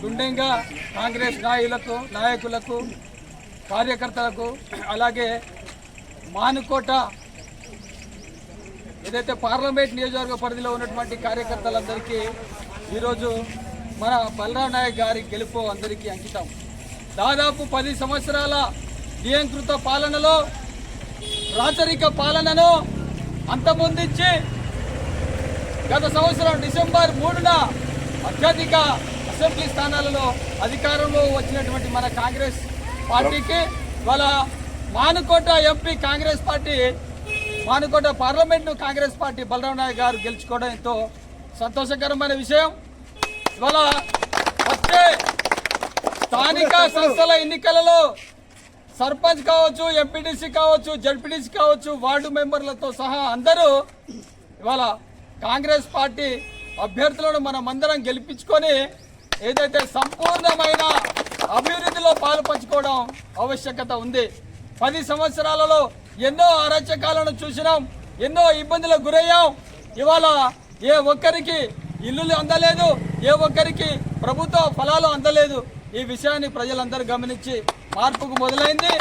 గుండెంగా కాంగ్రెస్ నాయకులకు నాయకులకు కార్యకర్తలకు అలాగే మానుకోట ఏదైతే పార్లమెంట్ నియోజకవర్గ పరిధిలో ఉన్నటువంటి కార్యకర్తలందరికీ ఈరోజు మన బలరాం నాయక్ గారి గెలుపు అందరికీ అంకితం. దాదాపు పది సంవత్సరాల నియంకృత పాలనలో రాచరిక పాలనను అంతమొందించి గత సంవత్సరం డిసెంబర్ మూడున అత్యధిక అసెంబ్లీ స్థానాలలో అధికారంలో వచ్చినటువంటి మన కాంగ్రెస్ పార్టీకి వాళ్ళ Manukota MP Congress party Manukota పార్లమెంట్ను Congress party Balaram Naik గారు గెలుచుకోవడం ఎంతో సంతోషకరమైన విషయం. ఇవాళ వచ్చే స్థానిక సంస్థల ఎన్నికలలో సర్పంచ్ కావచ్చు ఎంపీటీసీ కావచ్చు జడ్పీటీసీ కావచ్చు వార్డు మెంబర్లతో సహా అందరూ ఇవాళ కాంగ్రెస్ పార్టీ అభ్యర్థులను మనం అందరం గెలిపించుకొని ఏదైతే సంపూర్ణమైన అభివృద్ధిలో పాలుపంచుకోవడం ఆవశ్యకత ఉంది. పది సంవత్సరాలలో ఎన్నో అరాచకాలను చూసినాం ఎన్నో ఇబ్బందులకు గురయ్యాం. ఇవాళ ఏ ఒక్కరికి ఇల్లులు అందలేదు ఏ ఒక్కరికి ప్రభుత్వ ఫలాలు అందలేదు. ఈ విషయాన్ని ప్రజలందరూ గమనించి మార్పుకు మొదలైంది.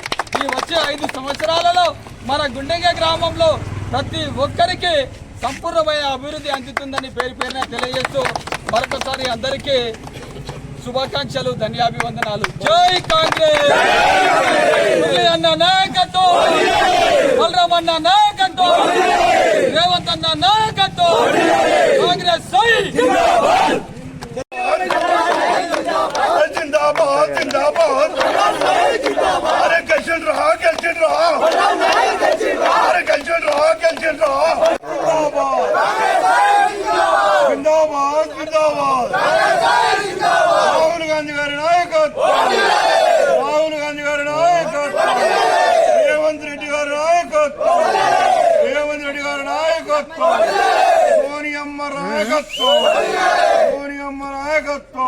ఈ వచ్చే ఐదు సంవత్సరాలలో మన గుండెంగ గ్రామంలో ప్రతి ఒక్కరికి సంపూర్ణమైన అభివృద్ధి అందుతుందని పేరు పేరున తెలియజేస్తూ మరొకసారి అందరికీ శుభాకాంక్షలు ధన్యాభివందనాలు జై కాంగ్రెస్ మురళీ అన్న నాయకత్వం బలరాం అన్న నాయకత్వం రేవంత్ అన్న నాయకత్వం కాంగ్రెస్ సై जिंदाबाद जिंदाबाद अरे कैसे रहा कैसे रहा నాయకత్వం సోనియమ్మ నాయకత్వం సోనియమ్మ నాయకత్వం